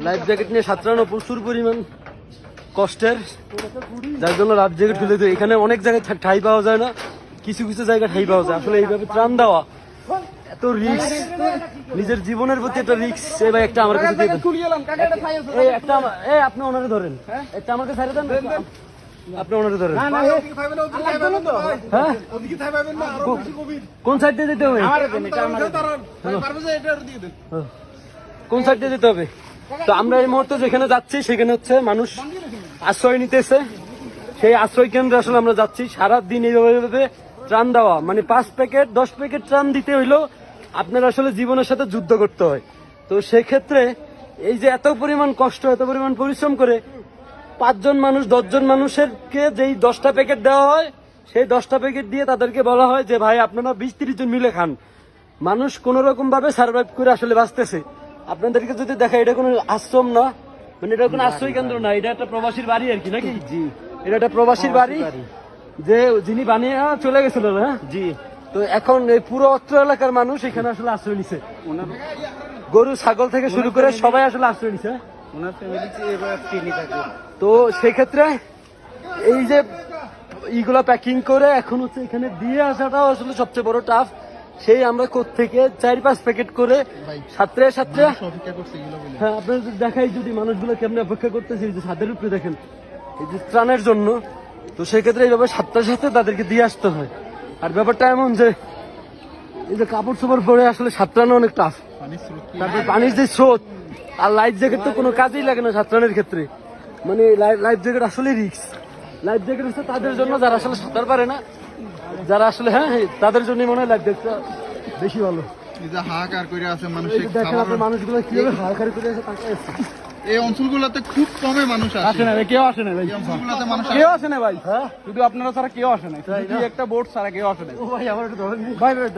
Life jacket নিয়ে সাঁতরানো প্রচুর পরিমাণ কষ্টের যার জন্য লাইফ জ্যাকেট খুলে দিই এখানে অনেক জায়গায় ঠাই পাওয়া যায় না কিছু কিছু জায়গায় ঠাই পাওয়া যায় আসলে এইভাবে ত্রাণ দেওয়া এত রিক্স নিজের জীবনের প্রতি একটা রিক্স এই ভাই একটা আমার কাছে দিয়ে এই একটা এই আপনি ওনারে ধরেন একটা আমাকে ছাড়ে দেন আপনি ওনারে ধরেন হ্যাঁ কোন সাইড দিয়ে যেতে হবে হ্যাঁ। কোন সাইড দিয়ে যেতে হবে তো আমরা এই মুহূর্তে যেখানে যাচ্ছি, সেখানে হচ্ছে মানুষ আশ্রয় নিতেছে সেই আশ্রয় কেন্দ্রে আসলে আমরা যাচ্ছি। সারা দিন এইভাবে ত্রাণ দেওয়া। মানে পাঁচ প্যাকেট, দশ প্যাকেট ত্রাণ দিতে হইল আপনার আসলে জীবনের সাথে যুদ্ধ করতে হয়। তো সেক্ষেত্রে এই যে এত পরিমাণ কষ্ট, এত পরিমাণ পরিশ্রম করে পাঁচজন মানুষ, দশজন মানুষেরকে যেই দশটা প্যাকেট দেওয়া হয়, সেই দশটা প্যাকেট দিয়ে তাদেরকে বলা হয় যে, ভাই, আপনারা বিশ তিরিশ জন মিলে খান। মানুষ কোন রকম ভাবে সার্ভাইভ করে আসলে বাঁচতেছে। আপনাদেরকে যদি দেখা এটা কোনো আশ্রম না মানে এটা কোনো আশ্রয় কেন্দ্র না এটা একটা প্রবাসীর বাড়ি আর কি নাকি? জি এটা একটা প্রবাসীর বাড়ি যে যিনি বানিয়ে চলে গেছিল না? জি। তো এখন এই পুরো অত্র এলাকার মানুষ এখানে আসলে আশ্রয় নিছে। গরু ছাগল থেকে শুরু করে সবাই আসলে আশ্রয় নিছে। তো সেক্ষেত্রে এই যে ইগুলা প্যাকিং করে এখন হচ্ছে এখানে দিয়ে আসাটাও আসলে সবচেয়ে বড় টাফ সেই আমরা থেকে চার পাঁচ প্যাকেট করে এগুলো বলে। হ্যাঁ আপনাদের যদি দেখাই যদি মানুষগুলো কেমন অপেক্ষা করতেছে এই যে ছাদের উপরে দেখেন এই যে ত্রাণের জন্য তো সেক্ষেত্রে এইভাবে সাতটার সাথে তাদেরকে দিয়ে আসতে হয়। আর ব্যাপারটা এমন যে এই যে কাপড় চোপড় পরে আসলে সাতটানো অনেক টাফ তারপর পানির যে স্রোত আর লাইফ জ্যাকেট তো কোনো কাজেই লাগে না সাঁতরানোর ক্ষেত্রে। মানে লাইফ জ্যাকেট আসলে রিক্স লাইফ জ্যাকেট হচ্ছে তাদের জন্য যারা আসলে সাঁতার পারে না যারা আসলে হ্যাঁ হ্যাঁ, তাদের জন্য মনে হয় লাইফ বেশি ভালো। হাহাকার করে আছে মানুষগুলো কীভাবে হাহাকারি করে আছে তাকায় এই অঞ্চলগুলোতে খুব কমে মানুষ আসে। না কেউ আসে না ভাই। অঞ্চলগুলোতে মানুষ কেউ আসে। না ভাই। হ্যাঁ? শুধু আপনারা ছাড়া কেউ আসে নাই একটা বোর্ড ছাড়া কেউ আসে না। ও ভাই আমার একটু ভাই ভাই